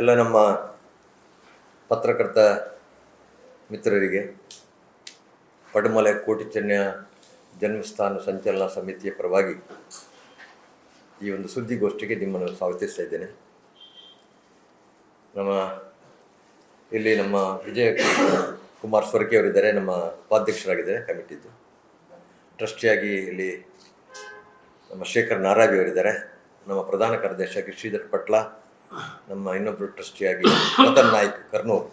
ಎಲ್ಲ ನಮ್ಮ ಪತ್ರಕರ್ತ ಮಿತ್ರರಿಗೆ ಪಡುಮಲೆ ಕೋಟಿಚನ್ಯ ಜನ್ಮಸ್ಥಾನ ಸಂಚಲನ ಸಮಿತಿಯ ಪರವಾಗಿ ಈ ಒಂದು ಸುದ್ದಿಗೋಷ್ಠಿಗೆ ನಿಮ್ಮನ್ನು ಸ್ವಾಗತಿಸ್ತಾ ಇದ್ದೇನೆ. ನಮ್ಮ ಇಲ್ಲಿ ನಮ್ಮ ವಿಜಯ ಕುಮಾರ್ ಸ್ವರ್ಗಿ ಅವರಿದ್ದಾರೆ, ನಮ್ಮ ಉಪಾಧ್ಯಕ್ಷರಾಗಿದ್ದಾರೆ ಕಮಿಟಿದ್ದು. ಟ್ರಸ್ಟಿಯಾಗಿ ಇಲ್ಲಿ ನಮ್ಮ ಶೇಖರ್ ನಾರಾವಿ ಅವರಿದ್ದಾರೆ, ನಮ್ಮ ಪ್ರಧಾನ ಕಾರ್ಯದರ್ಶಿಯಾಗಿ ಶ್ರೀಧರ್ ಪಟ್ಲ ನಮ್ಮ ಇನ್ನೊಬ್ಬರು ಟ್ರಸ್ಟಿಯಾಗಿ ರತನ್ ನಾಯ್ಕ್ ಕರ್ನೂರ್.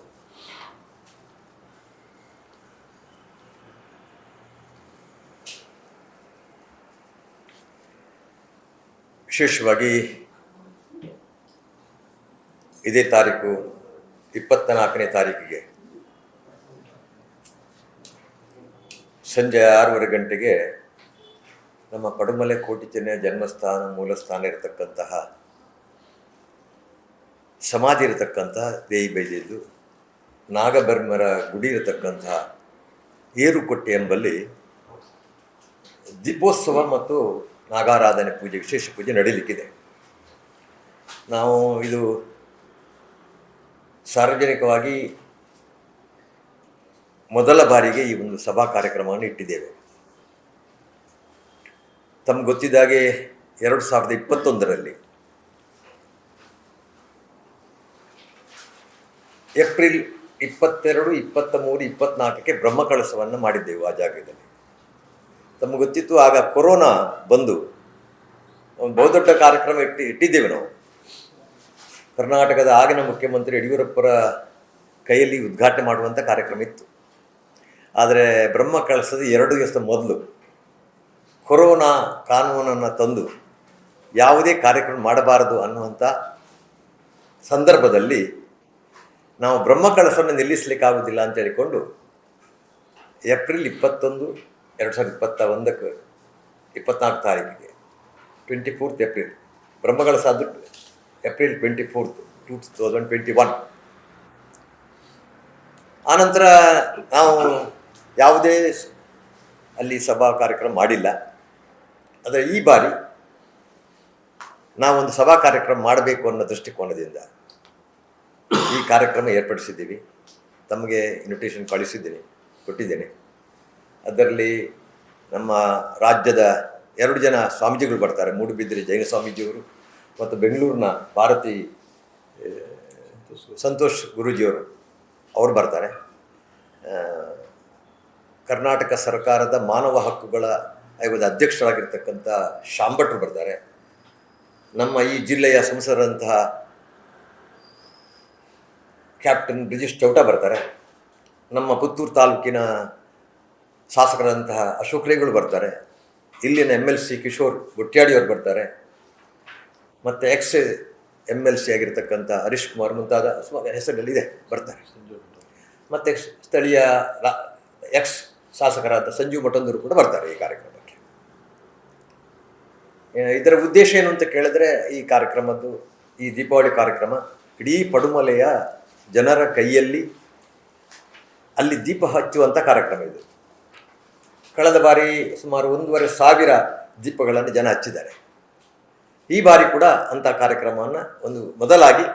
ವಿಶೇಷವಾಗಿ ಇದೇ ತಾರೀಕು ಇಪ್ಪತ್ತ ನಾಲ್ಕನೇ ತಾರೀಕಿಗೆ ಸಂಜೆ ಆರೂವರೆ ಗಂಟೆಗೆ ನಮ್ಮ ಪಡುಮಲೆ ಕೋಟಿ ಚೆನ್ನಯ ಜನ್ಮಸ್ಥಾನ ಮೂಲಸ್ಥಾನ ಇರತಕ್ಕಂತಹ ಸಮಾಧಿ ಇರತಕ್ಕಂಥ ದೇಯಿ ಬೈದಿದ್ದು ನಾಗಬರ್ಮರ ಗುಡಿ ಇರತಕ್ಕಂತಹ ಏರುಕೊಟ್ಟೆ ಎಂಬಲ್ಲಿ ದೀಪೋತ್ಸವ ಮತ್ತು ನಾಗಾರಾಧನೆ ಪೂಜೆ, ವಿಶೇಷ ಪೂಜೆ ನಡೀಲಿಕ್ಕಿದೆ. ನಾವು ಇದು ಸಾರ್ವಜನಿಕವಾಗಿ ಮೊದಲ ಬಾರಿಗೆ ಈ ಒಂದು ಸಭಾ ಕಾರ್ಯಕ್ರಮವನ್ನು ಇಟ್ಟಿದ್ದೇವೆ. ತಮ್ಗೆ ಗೊತ್ತಿದ್ದಾಗೆ ಎರಡು ಸಾವಿರದ ಇಪ್ಪತ್ತೊಂದರಲ್ಲಿ ಏಪ್ರಿಲ್ ಇಪ್ಪತ್ತೆರಡು ಇಪ್ಪತ್ತ ಮೂರು ಇಪ್ಪತ್ನಾಲ್ಕಕ್ಕೆ ಬ್ರಹ್ಮಕಳಸವನ್ನು ಮಾಡಿದ್ದೆವು ಆ ಜಾಗದಲ್ಲಿ. ತಮಗೆ ಗೊತ್ತಿತ್ತು, ಆಗ ಕೊರೋನಾ ಬಂದು ಒಂದು ಬಹುದೊಡ್ಡ ಕಾರ್ಯಕ್ರಮ ಇಟ್ಟು, ಇಟ್ಟಿದ್ದೇವೆ ನಾವು. ಕರ್ನಾಟಕದ ಆಗಿನ ಮುಖ್ಯಮಂತ್ರಿ ಯಡಿಯೂರಪ್ಪರ ಕೈಯಲ್ಲಿ ಉದ್ಘಾಟನೆ ಮಾಡುವಂಥ ಕಾರ್ಯಕ್ರಮ ಇತ್ತು. ಆದರೆ ಬ್ರಹ್ಮ ಕಳಸದ ಎರಡು ದಿವಸ ಮೊದಲು ಕೊರೋನಾ ಕಾನೂನನ್ನು ತಂದು ಯಾವುದೇ ಕಾರ್ಯಕ್ರಮ ಮಾಡಬಾರದು ಅನ್ನುವಂಥ ಸಂದರ್ಭದಲ್ಲಿ ನಾವು ಬ್ರಹ್ಮ ಕಳಸವನ್ನು ನಿಲ್ಲಿಸಲಿಕ್ಕಾಗುವುದಿಲ್ಲ ಅಂತ ಹೇಳಿಕೊಂಡು ಏಪ್ರಿಲ್ ಇಪ್ಪತ್ತೊಂದು ಎರಡು ಸಾವಿರದ ಇಪ್ಪತ್ತ ಒಂದಕ್ಕೆ, ಇಪ್ಪತ್ನಾಲ್ಕು ತಾರೀಕಿಗೆ, ಟ್ವೆಂಟಿ ಫೋರ್ತ್ ಏಪ್ರಿಲ್ ಬ್ರಹ್ಮಕಳಸ ಅದು April twenty fourth, two thousand twenty one. ಆನಂತರ ನಾವು ಯಾವುದೇ ಅಲ್ಲಿ ಸಭಾ ಕಾರ್ಯಕ್ರಮ ಮಾಡಿಲ್ಲ. ಆದರೆ ಈ ಬಾರಿ ನಾವೊಂದು ಸಭಾ ಕಾರ್ಯಕ್ರಮ ಮಾಡಬೇಕು ಅನ್ನೋ ದೃಷ್ಟಿಕೋನದಿಂದ ಈ ಕಾರ್ಯಕ್ರಮ ಏರ್ಪಡಿಸಿದ್ದೀವಿ. ತಮಗೆ ಇನ್ವಿಟೇಷನ್ ಕಳಿಸಿದ್ದೀನಿ, ಕೊಟ್ಟಿದ್ದೇನೆ. ಅದರಲ್ಲಿ ನಮ್ಮ ರಾಜ್ಯದ ಎರಡು ಜನ ಸ್ವಾಮೀಜಿಗಳು ಬರ್ತಾರೆ. ಮೂಡುಬಿದಿರೆ ಜೈನ ಸ್ವಾಮೀಜಿಯವರು ಮತ್ತು ಬೆಂಗಳೂರಿನ ಭಾರತಿ ಸಂತೋಷ್ ಗುರೂಜಿಯವರು ಅವರು ಬರ್ತಾರೆ. ಕರ್ನಾಟಕ ಸರ್ಕಾರದ ಮಾನವ ಹಕ್ಕುಗಳ ಆಯೋಗದ ಅಧ್ಯಕ್ಷರಾಗಿರ್ತಕ್ಕಂಥ ಶಾಂಭಟ್ರು ಬರ್ತಾರೆ. ನಮ್ಮ ಈ ಜಿಲ್ಲೆಯ ಸಂಸದರಂತಹ ಕ್ಯಾಪ್ಟನ್ ಬ್ರಿಜೇಶ್ ಚೌಟ ಬರ್ತಾರೆ. ನಮ್ಮ ಪುತ್ತೂರು ತಾಲೂಕಿನ ಶಾಸಕರಂತಹ ಅಶೋಕ್ ರೇಗಳು ಬರ್ತಾರೆ. ಇಲ್ಲಿನ ಎಂ ಎಲ್ ಸಿ ಕಿಶೋರ್ ಗುಟ್ಯಾಡಿಯವರು ಬರ್ತಾರೆ. ಮತ್ತು ಎಕ್ಸ್ ಎಂ ಎಲ್ ಸಿ ಆಗಿರ್ತಕ್ಕಂಥ ಹರೀಶ್ ಕುಮಾರ್ ಮುಂತಾದ ಸುಮಾರು ಹೆಸರಿನಲ್ಲಿದೆ, ಬರ್ತಾರೆ. ಮತ್ತು ಸ್ಥಳೀಯ ಎಕ್ಸ್ ಶಾಸಕರಾದ ಸಂಜೀವ್ ಮಠಂದೂರು ಕೂಡ ಬರ್ತಾರೆ ಈ ಕಾರ್ಯಕ್ರಮಕ್ಕೆ. ಇದರ ಉದ್ದೇಶ ಏನು ಅಂತ ಕೇಳಿದ್ರೆ ಈ ಕಾರ್ಯಕ್ರಮದ್ದು, ಈ ದೀಪಾವಳಿ ಕಾರ್ಯಕ್ರಮ ಇಡೀ ಪಡುಮಲೆಯ ಜನರ ಕೈಯಲ್ಲಿ ಅಲ್ಲಿ ದೀಪ ಹಚ್ಚುವಂಥ ಕಾರ್ಯಕ್ರಮ ಇದು. ಕಳೆದ ಬಾರಿ ಸುಮಾರು ಒಂದೂವರೆ ಸಾವಿರ ದೀಪಗಳನ್ನು ಜನ ಹಚ್ಚಿದ್ದಾರೆ. ಈ ಬಾರಿ ಕೂಡ ಅಂಥ ಕಾರ್ಯಕ್ರಮವನ್ನು ಒಂದು ಮೊದಲಾಗಿ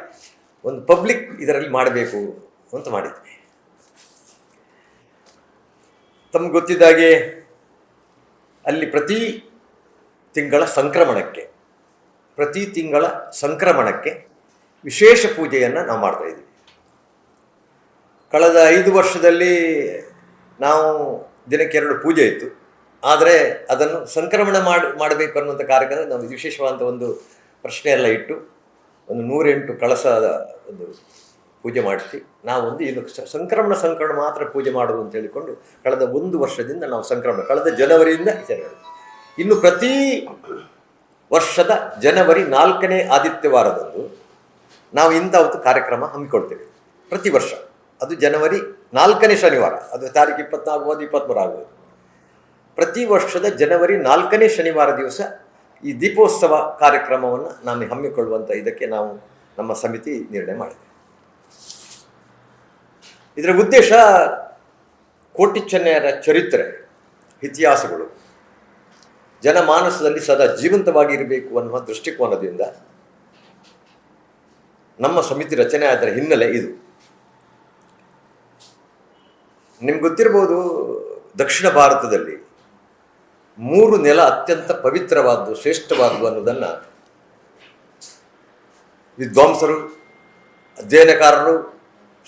ಒಂದು ಪಬ್ಲಿಕ್ ಇದರಲ್ಲಿ ಮಾಡಬೇಕು ಅಂತ ಮಾಡಿದ್ವಿ. ತಮ್ಗೆ ಗೊತ್ತಿದ್ದಾಗೆ ಅಲ್ಲಿ ಪ್ರತಿ ತಿಂಗಳ ಸಂಕ್ರಮಣಕ್ಕೆ, ಪ್ರತಿ ತಿಂಗಳ ಸಂಕ್ರಮಣಕ್ಕೆ ವಿಶೇಷ ಪೂಜೆಯನ್ನು ನಾವು ಮಾಡ್ತಾ ಇದ್ದೀವಿ ಕಳೆದ ಐದು ವರ್ಷದಲ್ಲಿ ನಾವು ದಿನಕ್ಕೆ ಎರಡು ಪೂಜೆ ಇತ್ತು. ಆದರೆ ಅದನ್ನು ಸಂಕ್ರಮಣ ಮಾಡಿ, ಮಾಡಬೇಕು ಅನ್ನುವಂಥ ಕಾರ್ಯಕ್ರಮ ನಾವು ವಿಶೇಷವಾದಂಥ ಒಂದು ಪ್ರಶ್ನೆ ಎಲ್ಲ ಇಟ್ಟು ಒಂದು ನೂರೆಂಟು ಕಳಸದ ಒಂದು ಪೂಜೆ ಮಾಡಿಸಿ. ನಾವು ಒಂದು ಇದು ಸಂಕ್ರಮಣ ಸಂಕ್ರಮಣ ಮಾತ್ರ ಪೂಜೆ ಮಾಡೋದು ಅಂತ ಹೇಳಿಕೊಂಡು ಕಳೆದ ಒಂದು ವರ್ಷದಿಂದ ನಾವು ಸಂಕ್ರಮಣ, ಕಳೆದ ಜನವರಿಯಿಂದ ಜನವರಿ. ಇನ್ನು ಪ್ರತಿ ವರ್ಷದ ಜನವರಿ ನಾಲ್ಕನೇ ಆದಿತ್ಯವಾರದಂದು ನಾವು ಇಂಥ ಒಂದು ಕಾರ್ಯಕ್ರಮ ಹಮ್ಮಿಕೊಳ್ತೇವೆ ಪ್ರತಿ ವರ್ಷ. ಅದು ಜನವರಿ ನಾಲ್ಕನೇ ಶನಿವಾರ. ಅದು ತಾರೀಕು ಇಪ್ಪತ್ನಾಲ್ಕು ಇಪ್ಪತ್ತ್ಮೂರು ಆಗ್ಬೋದು. ಪ್ರತಿ ವರ್ಷದ ಜನವರಿ ನಾಲ್ಕನೇ ಶನಿವಾರ ದಿವಸ ಈ ದೀಪೋತ್ಸವ ಕಾರ್ಯಕ್ರಮವನ್ನು ನಾನು ಹಮ್ಮಿಕೊಳ್ಳುವಂಥ ಇದಕ್ಕೆ ನಾವು ನಮ್ಮ ಸಮಿತಿ ನಿರ್ಣಯ ಮಾಡಿದೆ. ಇದರ ಉದ್ದೇಶ ಕೋಟಿ ಚೆನ್ನಯರ ಚರಿತ್ರೆ, ಇತಿಹಾಸಗಳು ಜನಮಾನಸದಲ್ಲಿ ಸದಾ ಜೀವಂತವಾಗಿ ಇರಬೇಕು ಅನ್ನುವ ದೃಷ್ಟಿಕೋನದಿಂದ ನಮ್ಮ ಸಮಿತಿ ರಚನೆ ಆದರೆ ಹಿನ್ನೆಲೆ ಇದು. ನಿಮ್ಗೆ ಗೊತ್ತಿರ್ಬೋದು ದಕ್ಷಿಣ ಭಾರತದಲ್ಲಿ ಮೂರು ನೆಲ ಅತ್ಯಂತ ಪವಿತ್ರವಾದ್ದು, ಶ್ರೇಷ್ಠವಾದ್ದು ಅನ್ನೋದನ್ನು ವಿದ್ವಾಂಸರು, ಅಧ್ಯಯನಕಾರರು,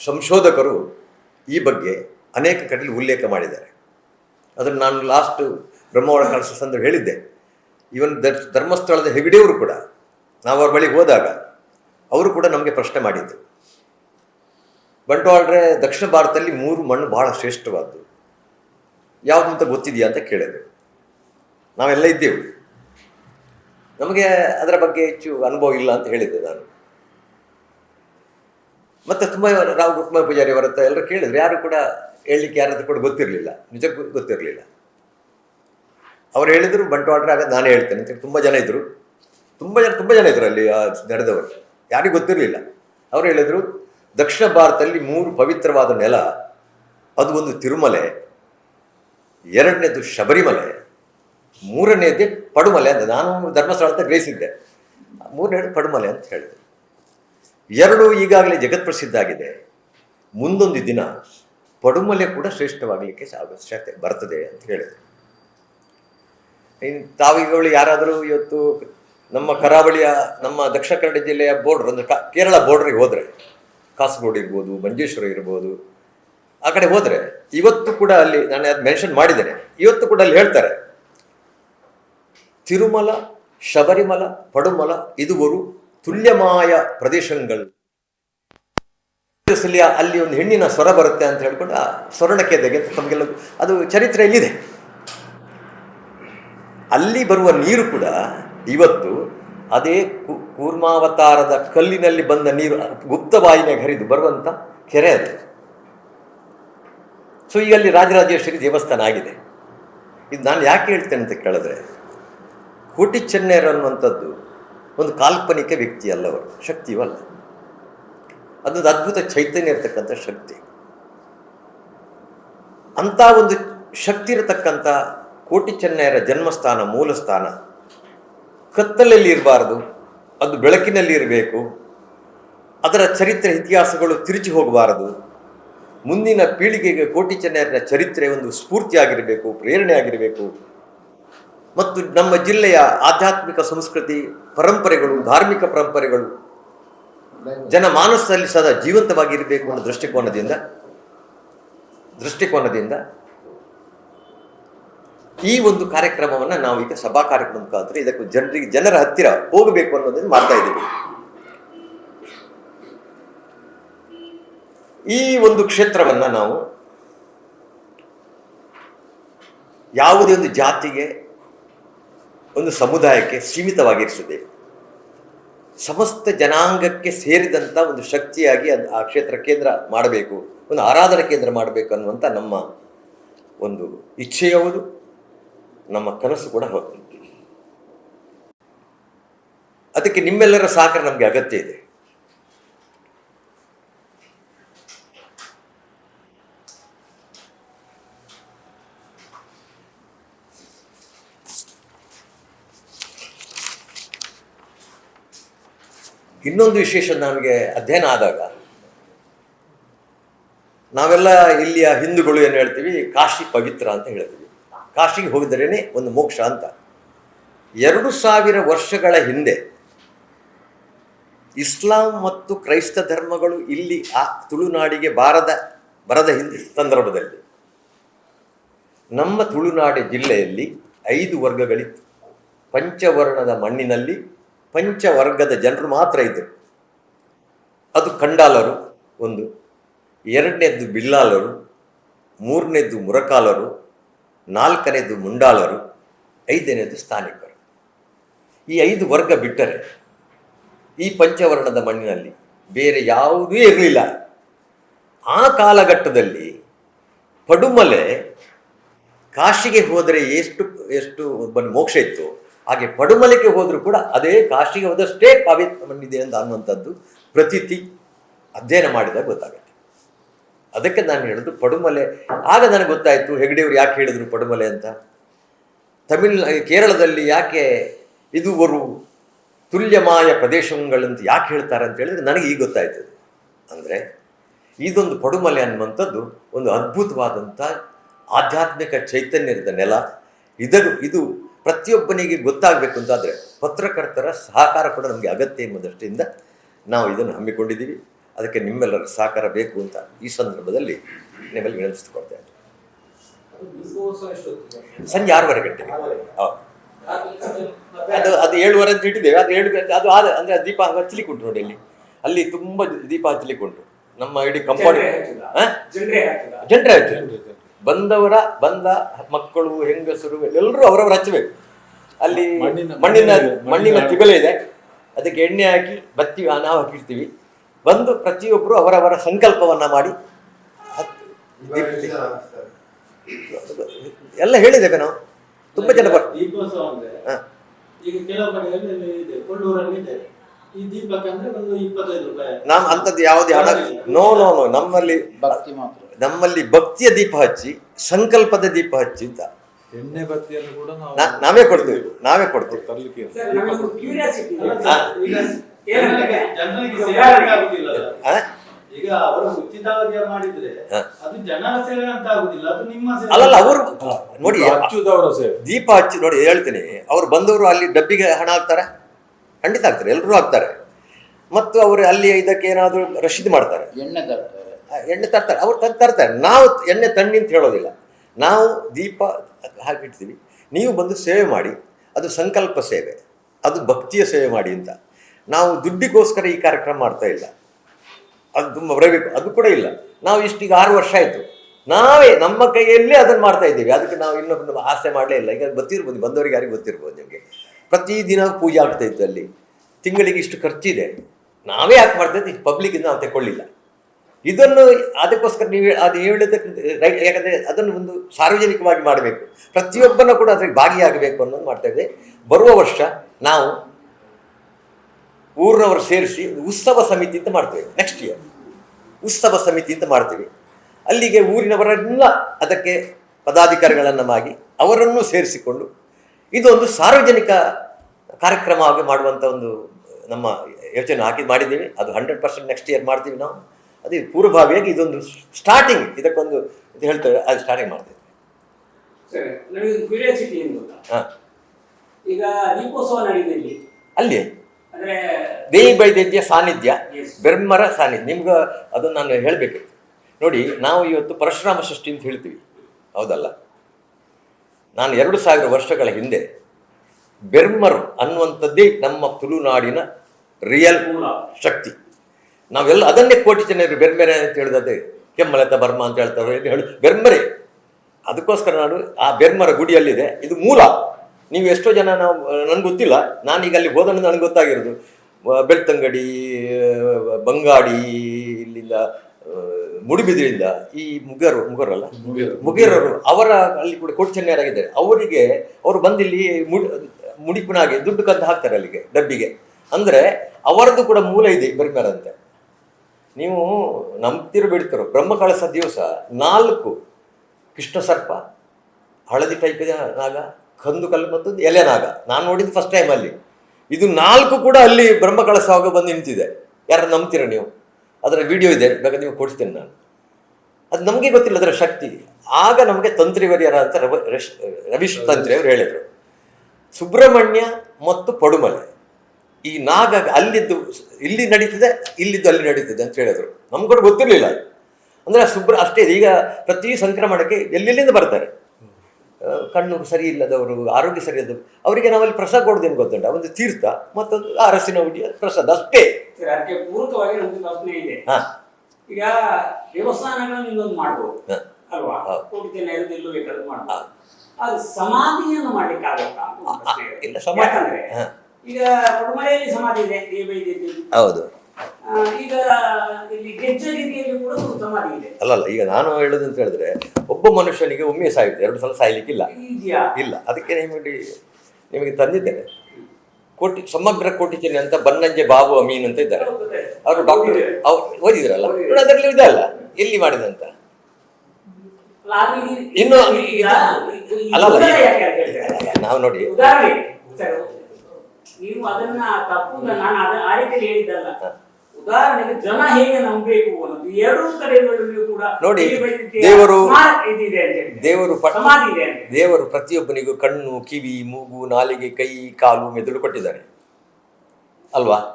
ಸಂಶೋಧಕರು ಈ ಬಗ್ಗೆ ಅನೇಕ ಕಡೆಯಲ್ಲಿ ಉಲ್ಲೇಖ ಮಾಡಿದ್ದಾರೆ. ಅದನ್ನು ನಾನು ಲಾಸ್ಟ್ ಬ್ರಹ್ಮವಳ ಕಳಿಸೋ ಸಂದರ್ಭ ಹೇಳಿದ್ದೆ. ಇವನ್ ಧರ್ ಧರ್ಮಸ್ಥಳದ ಹೆಗಡೆಯವರು ಕೂಡ, ನಾವು ಅವ್ರ ಬಳಿ ಹೋದಾಗ, ಅವರು ಕೂಡ ನಮಗೆ ಪ್ರಶ್ನೆ ಮಾಡಿದ್ದು ಬಂಟ್ವಾಳ್ರೆ ದಕ್ಷಿಣ ಭಾರತದಲ್ಲಿ ಮೂರು ಮಣ್ಣು ಬಹಳ ಶ್ರೇಷ್ಠವಾದ್ದು. ಯಾವುದು ಅಂತ ಗೊತ್ತಿದೆಯಾ ಅಂತ ಕೇಳಿದೆ ನಾವೆಲ್ಲ ಇದ್ದೇವೆ. ನಮಗೆ ಅದರ ಬಗ್ಗೆ ಹೆಚ್ಚು ಅನುಭವ ಇಲ್ಲ ಅಂತ ಹೇಳಿದ್ದೆ ನಾನು. ಮತ್ತೆ ತುಂಬ ರಾವ್ ಕುಮಾರ್ ಪೂಜಾರಿ ಅವರತ್ತ ಎಲ್ಲರೂ ಕೇಳಿದ್ರು. ಯಾರು ಕೂಡ ಹೇಳಲಿಕ್ಕೆ ಯಾರ ಕೂಡ ಗೊತ್ತಿರಲಿಲ್ಲ. ನಿಜಕ್ಕೂ ಗೊತ್ತಿರಲಿಲ್ಲ. ಅವ್ರು ಹೇಳಿದರು ಬಂಟ್ವಾಡ್ರೆ ಆಗ ನಾನೇ ಹೇಳ್ತೇನೆ ಅಂತ ತುಂಬ ಜನ ಇದ್ದರು ತುಂಬ ಜನ ತುಂಬ ಜನ ಇದ್ದರು ಅಲ್ಲಿ ನಡೆದವರು ಯಾರಿಗೂ ಗೊತ್ತಿರಲಿಲ್ಲ. ಅವರು ಹೇಳಿದರು ದಕ್ಷಿಣ ಭಾರತದಲ್ಲಿ ಮೂರು ಪವಿತ್ರವಾದ ನೆಲ. ಅದು ಒಂದು ತಿರುಮಲೆ, ಎರಡನೇದು ಶಬರಿಮಲೆ, ಮೂರನೇದು ಪಡುಮಲೆ ಅಂತ ನಾನು ಧರ್ಮಸ್ಥಳ ಅಂತ ಗ್ರಹಿಸಿದ್ದೆ. ಮೂರನೇದು ಪಡುಮಲೆ ಅಂತ ಹೇಳಿದೆ. ಎರಡು ಈಗಾಗಲೇ ಜಗತ್ಪ್ರಸಿದ್ಧ ಆಗಿದೆ. ಮುಂದೊಂದು ದಿನ ಪಡುಮಲೆ ಕೂಡ ಶ್ರೇಷ್ಠವಾಗಲಿಕ್ಕೆ ಅವಶ್ಯಕತೆ ಬರ್ತದೆ ಅಂತ ಹೇಳಿದರು ಇನ್ನು ತಾವಿಗಳು ಯಾರಾದರೂ ಇವತ್ತು ನಮ್ಮ ಕರಾವಳಿಯ, ನಮ್ಮ ದಕ್ಷಿಣ ಕನ್ನಡ ಜಿಲ್ಲೆಯ ಬೋರ್ಡರ್ ಅಂದರೆ ಕೇರಳ ಬೋರ್ಡ್ರಿಗೆ ಹೋದರೆ ಕಾಸರಗೋಡು ಇರ್ಬೋದು, ಮಂಜೇಶ್ವರ ಇರ್ಬೋದು. ಆ ಕಡೆ ಹೋದರೆ ಇವತ್ತು ಕೂಡ ಅಲ್ಲಿ ನಾನು ಅದು ಮೆನ್ಷನ್ ಮಾಡಿದ್ದೇನೆ. ಇವತ್ತು ಕೂಡ ಅಲ್ಲಿ ಹೇಳ್ತಾರೆ. ತಿರುಮಲ, ಶಬರಿಮಲ, ಪಡುಮಲ ಇದುವರು ತುಲ್ಯಮಾಯ ಪ್ರದೇಶಗಳು. ಅಲ್ಲಿ ಒಂದು ಹೆಣ್ಣಿನ ಸ್ವರ ಬರುತ್ತೆ ಅಂತ ಹೇಳ್ಕೊಂಡು ಆ ಸ್ವರ್ಣಕೆದೆಗೆ ಅಂತ ತಮಗೆಲ್ಲ ಅದು ಚರಿತ್ರೆಯಲ್ಲಿದೆ ಅಲ್ಲಿ ಬರುವ ನೀರು ಕೂಡ ಇವತ್ತು ಅದೇ ಕೂರ್ಮಾವತಾರದ ಕಲ್ಲಿನಲ್ಲಿ ಬಂದ ನೀರು ಗುಪ್ತವಾಹಿನಿಯಾಗಿ ಹರಿದು ಬರುವಂಥ ಕೆರೆ ಅದು. ಸೊ ಈಗ ಅಲ್ಲಿ ರಾಜರಾಜೇಶ್ವರಿ ದೇವಸ್ಥಾನ ಆಗಿದೆ. ಇದು ನಾನು ಯಾಕೆ ಹೇಳ್ತೇನೆ ಅಂತ ಕೇಳಿದ್ರೆ ಕೋಟಿ ಚೆನ್ನೇರ್ ಅನ್ನುವಂಥದ್ದು ಒಂದು ಕಾಲ್ಪನಿಕ ವ್ಯಕ್ತಿ ಅಲ್ಲವರು ಶಕ್ತಿಯೂ ಅಲ್ಲ. ಅದೊಂದು ಅದ್ಭುತ ಚೈತನ್ಯ ಇರತಕ್ಕಂಥ ಶಕ್ತಿ. ಅಂಥ ಒಂದು ಶಕ್ತಿ ಇರತಕ್ಕಂಥ ಕೋಟಿ ಚೆನ್ನೈರ ಜನ್ಮಸ್ಥಾನ ಮೂಲ ಸ್ಥಾನ ಕತ್ತಲಲ್ಲಿ ಇರಬಾರ್ದು, ಅದು ಬೆಳಕಿನಲ್ಲಿ ಇರಬೇಕು. ಅದರ ಚರಿತ್ರೆ, ಇತಿಹಾಸಗಳು ತಿರುಚಿ ಹೋಗಬಾರದು. ಮುಂದಿನ ಪೀಳಿಗೆಗೆ ಕೋಟಿ ಚೆನ್ನೈಯರ ಚರಿತ್ರೆ ಒಂದು ಸ್ಫೂರ್ತಿಯಾಗಿರಬೇಕು ಪ್ರೇರಣೆ ಆಗಿರಬೇಕು ಮತ್ತು ನಮ್ಮ ಜಿಲ್ಲೆಯ ಆಧ್ಯಾತ್ಮಿಕ ಸಂಸ್ಕೃತಿ, ಪರಂಪರೆಗಳು, ಧಾರ್ಮಿಕ ಪರಂಪರೆಗಳು ಜನಮಾನಸದಲ್ಲಿ ಸದಾ ಜೀವಂತವಾಗಿರಬೇಕು ಅನ್ನೋ ದೃಷ್ಟಿಕೋನದಿಂದ ದೃಷ್ಟಿಕೋನದಿಂದ ಈ ಒಂದು ಕಾರ್ಯಕ್ರಮವನ್ನು ನಾವು ಈಗ ಸಭಾ ಕಾರ್ಯಕ್ರಮ ಮುಖಾಂತರ ಇದಕ್ಕೆ ಜನರಿಗೆ, ಜನರ ಹತ್ತಿರ ಹೋಗಬೇಕು ಅನ್ನೋದನ್ನು ಮಾಡ್ತಾ ಇದ್ದೀವಿ. ಈ ಒಂದು ಕ್ಷೇತ್ರವನ್ನ ನಾವು ಯಾವುದೇ ಒಂದು ಜಾತಿಗೆ, ಒಂದು ಸಮುದಾಯಕ್ಕೆ ಸೀಮಿತವಾಗಿರಿಸದೆ ಸಮಸ್ತ ಜನಾಂಗಕ್ಕೆ ಸೇರಿದಂಥ ಒಂದು ಶಕ್ತಿಯಾಗಿ ಅದು ಆ ಕ್ಷೇತ್ರ ಕೇಂದ್ರ ಮಾಡಬೇಕು. ಒಂದು ಆರಾಧನಾ ಕೇಂದ್ರ ಮಾಡಬೇಕು ಅನ್ನುವಂಥ ನಮ್ಮ ಒಂದು ಇಚ್ಛೆ ನಮ್ಮ ಕನಸು ಕೂಡ ಹೋಗ್ತದೆ ಅದಕ್ಕೆ ನಿಮ್ಮೆಲ್ಲರ ಸಹಕಾರ ನಮಗೆ ಅಗತ್ಯ ಇದೆ. ಇನ್ನೊಂದು ವಿಶೇಷ ನನಗೆ ಅಧ್ಯಯನ ಆದಾಗ, ನಾವೆಲ್ಲ ಇಲ್ಲಿಯ ಹಿಂದೂಗಳು ಏನು ಹೇಳ್ತೀವಿ, ಕಾಶಿ ಪವಿತ್ರ ಅಂತ ಹೇಳ್ತೀವಿ. ಕಾಶಿಗೆ ಹೋಗಿದರೇನೆ ಒಂದು ಮೋಕ್ಷ ಅಂತ. ಎರಡು ಸಾವಿರ ವರ್ಷಗಳ ಹಿಂದೆ ಇಸ್ಲಾಂ ಮತ್ತು ಕ್ರೈಸ್ತ ಧರ್ಮಗಳು ಇಲ್ಲಿ ಆ ತುಳುನಾಡಿಗೆ ಬಾರದ, ಬರದ ಹಿಂದೆ ಸಂದರ್ಭದಲ್ಲಿ. ನಮ್ಮ ತುಳುನಾಡು ಜಿಲ್ಲೆಯಲ್ಲಿ ಐದು ವರ್ಗಗಳಿತ್ತು. ಪಂಚವರ್ಣದ ಮಣ್ಣಿನಲ್ಲಿ ಪಂಚವರ್ಗದ ಜನರು ಮಾತ್ರ ಇದ್ದರು. ಅದು ಕಂಡಾಲರು ಒಂದು, ಎರಡನೇದ್ದು ಬಿಲ್ಲಾಲರು, ಮೂರನೇದ್ದು ಮುರಕಾಲರು ನಾಲ್ಕನೇದು ಮುಂಡಾಳರು, ಐದನೇದು ಸ್ಥಾನಿಕರು. ಈ ಐದು ವರ್ಗ ಬಿಟ್ಟರೆ ಈ ಪಂಚವರ್ಣದ ಮಣ್ಣಿನಲ್ಲಿ ಬೇರೆ ಯಾವುದೂ ಇರಲಿಲ್ಲ. ಆ ಕಾಲಘಟ್ಟದಲ್ಲಿ ಪಡುಮಲೆ ಕಾಶಿಗೆ ಹೋದರೆ ಎಷ್ಟು ಎಷ್ಟು ಮೋಕ್ಷ ಇತ್ತು, ಹಾಗೆ ಪಡುಮಲೆಗೆ ಹೋದರೂ ಕೂಡ ಅದೇ ಕಾಶಿಗೆ ಹೋದಷ್ಟೇ ಪವಿತ್ರ ಮಣ್ಣಿದೆ ಅಂತ ಅನ್ನುವಂಥದ್ದು ಪ್ರತೀತಿ ಅಧ್ಯಯನ ಮಾಡಿದಾಗ ಗೊತ್ತಾಗುತ್ತೆ. ಅದಕ್ಕೆ ನಾನು ಹೇಳಿದ್ದು ಪಡುಮಲೆ. ಆಗ ನನಗೆ ಗೊತ್ತಾಯಿತು ಹೆಗಡೆಯವರು ಯಾಕೆ ಹೇಳಿದರು ಪಡುಮಲೆ ಅಂತ. ತಮಿಳ್, ಕೇರಳದಲ್ಲಿ ಯಾಕೆ ಇದುವರು ತುಲ್ಯಮಾಯ ಪ್ರದೇಶಗಳಂತ ಯಾಕೆ ಹೇಳ್ತಾರೆ ಅಂತ ಹೇಳಿದ್ರೆ ನನಗೆ ಈಗ ಗೊತ್ತಾಯ್ತು ಅಂದರೆ ಇದೊಂದು ಪಡುಮಲೆ ಅನ್ನುವಂಥದ್ದು ಒಂದು ಅದ್ಭುತವಾದಂಥ ಆಧ್ಯಾತ್ಮಿಕ ಚೈತನ್ಯದ ನೆಲ. ಇದರು ಇದು ಪ್ರತಿಯೊಬ್ಬನಿಗೆ ಗೊತ್ತಾಗಬೇಕು ಅಂತಾದರೆ ಪತ್ರಕರ್ತರ ಸಹಕಾರ ಕೂಡ ನಮಗೆ ಅಗತ್ಯ ಎಂಬ ದೃಷ್ಟಿಯಿಂದ ನಾವು ಇದನ್ನು ಹಮ್ಮಿಕೊಂಡಿದ್ದೀವಿ. ಅದಕ್ಕೆ ನಿಮ್ಮೆಲ್ಲರ ಸಹಕಾರ ಬೇಕು ಅಂತ ಈ ಸಂದರ್ಭದಲ್ಲಿ ನಿಮ್ಮಲ್ಲಿ ವಿನಂತಿಸಿಕೊಡ್ತೇನೆ ಸಂಜೆ ಆರೂವರೆ ಗಂಟೆಗೆ. ಹೌದು. ಅದು ಅದು ಏಳುವರೆ ಅಂತ ಇಟ್ಟಿದ್ದೇವೆ. ಅದು ಏಳು ಗಂಟೆ ಅದು ಆದ ಅಂದರೆ ದೀಪ ಹಚ್ಚಲಿಕ್ಕೆ ಉಂಟು ನೋಡಿ ಅಲ್ಲಿ. ಅಲ್ಲಿ ತುಂಬ ದೀಪ ಹಚ್ಚಲಿಕ್ಕೆ ಉಂಟು. ನಮ್ಮ ಇಡೀ ಕಂಪೌಂಡ್ ಜನರೇ ಹಚ್ಚು ಬಂದವರ ಬಂದ ಮಕ್ಕಳು ಹೆಂಗಸರು ಎಲ್ಲರೂ ಅವರವರು ಹಚ್ಚಬೇಕು ಅಲ್ಲಿ ಮಣ್ಣಿನ- ಮಣ್ಣಿನ ಮಣ್ಣಿನ- ಮಣ್ಣಿನ ತಿಬಲೆ ಇದೆ. ಅದಕ್ಕೆ ಎಣ್ಣೆ ಹಾಕಿ ಬತ್ತಿ ನಾವು ಹಾಕಿರ್ತೀವಿ. ಬಂದು ಪ್ರತಿಯೊಬ್ಬರು ಅವರವರ ಸಂಕಲ್ಪವನ್ನ ಮಾಡಿ ಎಲ್ಲ ಹೇಳಿದ್ದೇವೆ ನಾವು ತುಂಬ ಜನ ಬರ್ ನಾವು ಅಂಥದ್ದು ಯಾವುದೇ ಹಣ ನೋ ನೋ ನೋ ನಮ್ಮಲ್ಲಿ ಭಕ್ತಿ ಮಾತ್ರ. ನಮ್ಮಲ್ಲಿ ಭಕ್ತಿಯ ದೀಪ ಹಚ್ಚಿ ಸಂಕಲ್ಪದ ದೀಪ ಹಚ್ಚಿ ಅಂತ. ಎಣ್ಣೆ ಬತ್ತಿಯನ್ನು ಕೂಡ ನಾವೇ ಕೊಡ್ತೀವಿ. ನಾವೇ ಕೊಡ್ತೀವಿ. ಈಗ ಜನರಿಗೆ ಸೇವೆ ಆಗುದಿಲ್ಲ ಅಲ್ಲ. ಆ? ಈಗ ಅವರು ಉಚಿತವಾಗಿ ಮಾಡಿದ್ರೆ ಅದು ಜನರ ಸೇವೆ ಅಂತ ಆಗುದಿಲ್ಲ ಅದು ನಿಮ್ಮ ಸೇವೆ ಅಲ್ಲಲ್ಲ ಅವರು ನೋಡಿ ಇದು ಹಚ್ಚುದವರ ಸೇವೆ. ದೀಪ ಹಚ್ಚಿ ನೋಡಿ ಹೇಳ್ತೀನಿ. ಅವ್ರು ಬಂದವರು ಅಲ್ಲಿ ಡಬ್ಬಿಗೆ ಹಣ ಹಾಕ್ತಾರೆ? ಖಂಡಿತ ಹಾಕ್ತಾರೆ ಎಲ್ಲರೂ ಹಾಕ್ತಾರೆ. ಮತ್ತು ಅವರು ಅಲ್ಲಿ ಇದಕ್ಕೆ ಏನಾದರೂ ರಶೀದ್ ಮಾಡ್ತಾರೆ. ಎಣ್ಣೆ ತರ್ತಾರೆ. ಎಣ್ಣೆ ತರ್ತಾರೆ ಅವ್ರು ತಂದು ತರ್ತಾರೆ. ನಾವು ಎಣ್ಣೆ ತಣ್ಣಿ ಅಂತ ಹೇಳೋದಿಲ್ಲ. ನಾವು ದೀಪ ಹಾಕಿಡ್ತೀವಿ ನೀವು ಬಂದು ಸೇವೆ ಮಾಡಿ ಅದು ಸಂಕಲ್ಪ ಸೇವೆ. ಅದು ಭಕ್ತಿಯ ಸೇವೆ ಮಾಡಿ ಅಂತ. ನಾವು ದುಡ್ಡಿಗೋಸ್ಕರ ಈ ಕಾರ್ಯಕ್ರಮ ಮಾಡ್ತಾ ಇಲ್ಲ. ಅದು ತುಂಬ ಬರಬೇಕು. ಅದು ಕೂಡ ಇಲ್ಲ. ನಾವು ಇಷ್ಟೀಗ ಆರು ವರ್ಷ ಆಯಿತು. ನಾವೇ ನಮ್ಮ ಕೈಯಲ್ಲೇ ಅದನ್ನು ಮಾಡ್ತಾ ಇದ್ದೀವಿ. ಅದಕ್ಕೆ ನಾವು ಇನ್ನೊಬ್ಬ ಆಸೆ ಮಾಡಲೇ ಇಲ್ಲ. ಈಗ ಗೊತ್ತಿರ್ಬೋದು. ಬಂದವರಿಗೆ ಯಾರಿಗೆ ಗೊತ್ತಿರ್ಬೋದು ನಿಮಗೆ. ಪ್ರತಿದಿನ ಪೂಜೆ ಆಗ್ತಾ ಇತ್ತು ಅಲ್ಲಿ. ತಿಂಗಳಿಗೆ ಇಷ್ಟು ಖರ್ಚಿದೆ. ನಾವೇ ಯಾಕೆ ಮಾಡ್ತಾ ಇದ್ದೀವಿ? ಪಬ್ಲಿಕ್ಕಿಂದ ನಾವು ತಗೊಳ್ಳಿಲ್ಲ ಇದನ್ನು ಅದಕ್ಕೋಸ್ಕರ ನೀವು ಅದು ಹೇಳಿದ ರೈಟ್ ಯಾಕಂದರೆ ಅದನ್ನು ಒಂದು ಸಾರ್ವಜನಿಕವಾಗಿ ಮಾಡಬೇಕು. ಪ್ರತಿಯೊಬ್ಬನೂ ಕೂಡ ಅದಕ್ಕೆ ಭಾಗಿಯಾಗಬೇಕು ಅನ್ನೋದು ಮಾಡ್ತಾ ಇದ್ದೆ ಬರುವ ವರ್ಷ ನಾವು ಊರಿನವರು ಸೇರಿಸಿ ಉತ್ಸವ ಸಮಿತಿ ಅಂತ ಮಾಡ್ತೇವೆ ನೆಕ್ಸ್ಟ್ ಇಯರ್ ಉತ್ಸವ ಸಮಿತಿ ಅಂತ ಮಾಡ್ತೀವಿ. ಅಲ್ಲಿಗೆ ಊರಿನವರೆಲ್ಲ ಅದಕ್ಕೆ ಪದಾಧಿಕಾರಿಗಳನ್ನು ಮಾಡಿ ಅವರನ್ನು ಸೇರಿಸಿಕೊಂಡು ಇದೊಂದು ಸಾರ್ವಜನಿಕ ಕಾರ್ಯಕ್ರಮವಾಗಿ ಮಾಡುವಂಥ ಒಂದು ನಮ್ಮ ಯೋಚನೆ ಹಾಕಿ ಮಾಡಿದ್ದೀವಿ. ಅದು ಹಂಡ್ರೆಡ್ ಪರ್ಸೆಂಟ್ ನೆಕ್ಸ್ಟ್ ಇಯರ್ ಮಾಡ್ತೀವಿ ನಾವು. ಅದೇ ಪೂರ್ವಭಾವಿಯಾಗಿ ಇದೊಂದು ಸ್ಟಾರ್ಟಿಂಗ್ ಇದಕ್ಕೊಂದು ಇದು ಹೇಳ್ತೇವೆ ಅದು ಸ್ಟಾರ್ಟಿಂಗ್ ಮಾಡ್ತೀವಿ. ಈಗ ಅಲ್ಲಿ ದೇವಿ ಬೈದೈತ್ಯ ಸಾನ್ನಿಧ್ಯ ಬ್ರಹ್ಮರ ಬೆರ್ಮರ ಸಾನ್ನಿಧ್ಯ. ನಿಮ್ಗೆ ಅದನ್ನು ನಾನು ಹೇಳಬೇಕಿತ್ತು ನೋಡಿ ನಾವು ಇವತ್ತು ಪರಶುರಾಮ ಸೃಷ್ಟಿ ಅಂತ ಹೇಳ್ತೀವಿ. ಹೌದಲ್ಲ? ನಾನು ಎರಡು ಸಾವಿರ ವರ್ಷಗಳ ಹಿಂದೆ ಬೆರ್ಮರು ಅನ್ನುವಂಥದ್ದೇ ನಮ್ಮ ತುಳುನಾಡಿನ ರಿಯಲ್ ಶಕ್ತಿ. ನಾವೆಲ್ಲ ಅದನ್ನೇ ಕೋಟಿ ಜನರು ಬೆರ್ಮೆರೆ ಅಂತ ಹೇಳಿದದೆ ಕೆಮ್ಮಲತ ಬರ್ಮ ಅಂತ ಹೇಳ್ತಾರೆ. ಹೇಳಿ ಬೆರ್ಮರೆ ಅದಕ್ಕೋಸ್ಕರ ನಾನು ಆ ಬೆರ್ಮರ ಗುಡಿಯಲ್ಲಿದೆ. ಇದು ಮೂಲ. ನೀವು ಎಷ್ಟೋ ಜನ ನಾವು ನನಗೆ ಗೊತ್ತಿಲ್ಲ. ನಾನೀಗ ಅಲ್ಲಿ ಹೋದನ್ನು ನನಗೆ ಗೊತ್ತಾಗಿರೋದು. ಬೆಳ್ತಂಗಡಿ ಬಂಗಾಡಿ ಇಲ್ಲಿಂದ ಮುಡಿಬಿದ್ರಿಂದ ಈ ಮುಗರು ಮುಗರಲ್ಲ. ಮುಗೇರರು ಅವರ ಅಲ್ಲಿ ಕೂಡ ಕೋಟಚನ್ಯರಾಗಿದ್ದಾರೆ. ಅವರಿಗೆ ಅವರು ಬಂದಿಲ್ಲಿ ಮುಡಿ ಮುಡಿಪುನಾಗೆ ದುಡ್ಡು ಕಂತು ಹಾಕ್ತಾರೆ ಅಲ್ಲಿಗೆ ಡಬ್ಬಿಗೆ. ಅಂದರೆ ಅವರದ್ದು ಕೂಡ ಮೂಲ ಇದೆ ಬರ್ಮಾರಂತೆ ನೀವು ನಂಬ್ತಿರೋ ಬಿಡ್ತಿರೋ ಬ್ರಹ್ಮಕಳಸ ದಿವಸ ನಾಲ್ಕು ಕೃಷ್ಣ ಸರ್ಪ ಹಳದಿ ಟೈಪ್ ಇದೆ ನಾಗ ಕಂದು ಕಲ್ಲು ಮತ್ತು ಎಲೆ ನಾಗ. ನಾನು ನೋಡಿದ್ದು ಫಸ್ಟ್ ಟೈಮ್ ಅಲ್ಲಿ. ಇದು ನಾಲ್ಕು ಕೂಡ ಅಲ್ಲಿ ಬ್ರಹ್ಮಕಳಸ ಆಗ ಬಂದು ನಿಂತಿದೆ. ಯಾರು ನಂಬ್ತೀರ ನೀವು? ಅದರ ವಿಡಿಯೋ ಇದೆ ಬೇಗ ನೀವು ಕೊಡ್ತೀನಿ ನಾನು. ಅದು ನಮಗೆ ಗೊತ್ತಿಲ್ಲ, ಅದರ ಶಕ್ತಿ. ಆಗ ನಮಗೆ ತಂತ್ರಿವರ್ಯರ ಅಂತ ರವ ರವೀಶ್ ತಂತ್ರಿ ಅವರು ಹೇಳಿದರು. ಸುಬ್ರಹ್ಮಣ್ಯ ಮತ್ತು ಪಡುಮಲೆ. ಈ ನಾಗ ಅಲ್ಲಿದ್ದು, ಇಲ್ಲಿ ನಡೀತಿದೆ, ಇಲ್ಲಿದ್ದು ಅಲ್ಲಿ ನಡೀತದೆ ಅಂತ ಹೇಳಿದರು. ನಮ್ಗೆ ಗೊತ್ತಿರಲಿಲ್ಲ. ಅಂದರೆ ಸುಬ್ರ, ಅಷ್ಟೇ. ಈಗ ಪ್ರತಿ ಸಂಕ್ರಮಣಕ್ಕೆ ಎಲ್ಲೆಲ್ಲಿಂದ ಬರ್ತಾರೆ? ಕಣ್ಣು ಸರಿ ಇಲ್ಲದವರು ಆರೋಗ್ಯ ಸರಿ ಇಲ್ಲದವರು ಅವರಿಗೆ ನಾವಲ್ಲಿ ಪ್ರಸಾದ ಕೊಡೋದೇನು ಗೊತ್ತುಂಟ? ಒಂದು ತೀರ್ಥ ಮತ್ತೊಂದು ಅರಸಿನ ಉಡಿಯ ಪ್ರಸಾದ ಅಷ್ಟೇ. ಅದಕ್ಕೆ ಪೂರಕವಾಗಿ ನಮ್ಗೆ ಪ್ರಶ್ನೆ ಇದೆ. ಈಗ ದೇವಸ್ಥಾನಗಳನ್ನು ಇನ್ನೊಂದು ಮಾಡ್ಬೋದು. ಅಲ್ವಾ? ಹೌದು. ಕೋಟಿ ಬೇಕಾದ್ರೂ ಮಾಡ್ಬೋದು. ಅದು ಸಮಾಧಿಯನ್ನು ಮಾಡ್ಲಿಕ್ಕೆ ಆಗುತ್ತಾ ಇದೆ. ಇಲ್ಲ, ಸಮಾಧಿ- ಈಗ ಪಡುಮಲೆಯಲ್ಲಿ ಸಮಾಧಿ ಇದೆ ದೇವಿ ದೇವಿ ಹೌದು. ಈಗ ಇಲ್ಲಿ ಗೆಜ್ಜಗಿರಿಯಲ್ಲಿ ಕೂಡ ಅಲ್ಲಲ್ಲ ಈಗ ನಾನು ಹೇಳೋದು ಅಂತ ಹೇಳಿದ್ರೆ ಒಬ್ಬ ಮನುಷ್ಯನಿಗೆ ಒಮ್ಮೆ ಸಾಯುತ್ತೆ ಎರಡು ಸಲ ಸಾಯ್ಲಿಕ್ಕಿಲ್ಲ. ಇಲ್ಲ ಅದಕ್ಕೆ ನಿಮಗೆ ನಿಮಗೆ ತಂದಿದ್ದೇನೆ. ಕೋಟಿ ಸಮಗ್ರ ಕೋಟಿ ಚಿಹ್ನೆ ಅಂತ ಬನ್ನಂಜೆ ಬಾಬು ಅಮೀನ್ ಅಂತ ಇದ್ದಾರೆ. ಅವರು ಡಾಕ್ಟರ್ ಅವ್ರು ಓದಿದ್ರಲ್ಲ? ಅದರಲ್ಲಿ ಇದೆ ಅಲ್ಲ ಎಲ್ಲಿ ಮಾಡಿದಂತ? ಅಲ್ಲ, ಇನ್ನು? ಅಲ್ಲಲ್ಲ, ನಾವು ನೋಡಿ. ನೀವು ಅದನ್ನ ತಪ್ಪು ನಾನು ಅದ ಆ ರೀತಿಯಲ್ಲಿ ಹೇಳಿದ್ದಲ್ಲ. ಉದಾಹರಣೆಗೆ ಜನ ಹೇಗೆ ನಂಬಬೇಕು ಅನ್ನೋದು ಎರಡೂ ಕಡೆಗಳಲ್ಲಿ ಕೂಡ ನೋಡಿ, ದೇವರು- ಇದಿದೆ. ದೇವರು ಸಮಾಧಿ ಇದೆ. ದೇವರು ಪ್ರತಿಯೊಬ್ಬನಿಗೂ ಕಣ್ಣು ಕಿವಿ ಮೂಗು ನಾಲಿಗೆ ಕೈ ಕಾಲು ಮೆದುಳು ಕೊಟ್ಟಿದ್ದಾರೆ. ಅಲ್ವಾ?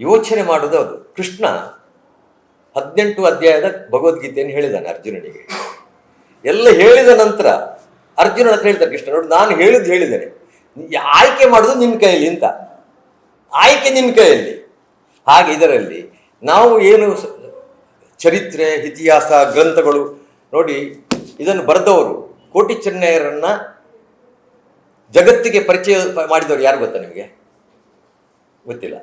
ಯೋಚನೆ ಮಾಡೋದು ಅದು. ಕೃಷ್ಣ ಹದಿನೆಂಟು ಅಧ್ಯಾಯದ ಭಗವದ್ಗೀತೆಯನ್ನು ಹೇಳಿದ್ದಾನೆ ಅರ್ಜುನನಿಗೆ. ಎಲ್ಲ ಹೇಳಿದ ನಂತರ ಅರ್ಜುನ ಹತ್ರ ಹೇಳ್ತಾರೆ ಕೃಷ್ಣ ನೋಡಿ ನಾನು ಹೇಳಿದ್ದು ಹೇಳಿದ್ದೇನೆ. ಆಯ್ಕೆ ಮಾಡೋದು ನಿನ್ನ ಕೈಯಲ್ಲಿ ಅಂತ. ಆಯ್ಕೆ ನಿನ್ನ ಕೈಯಲ್ಲಿ. ಹಾಗೆ ಇದರಲ್ಲಿ ನಾವು ಏನು ಚರಿತ್ರೆ, ಇತಿಹಾಸ, ಗ್ರಂಥಗಳು ನೋಡಿ ಇದನ್ನು ಬರೆದವರು ಕೋಟಿ ಚೆನ್ನಯ್ಯರನ್ನ ಜಗತ್ತಿಗೆ ಪರಿಚಯ ಮಾಡಿದವರು ಯಾರು ಗೊತ್ತಾ ನಿಮಗೆ? ಗೊತ್ತಿಲ್ಲ.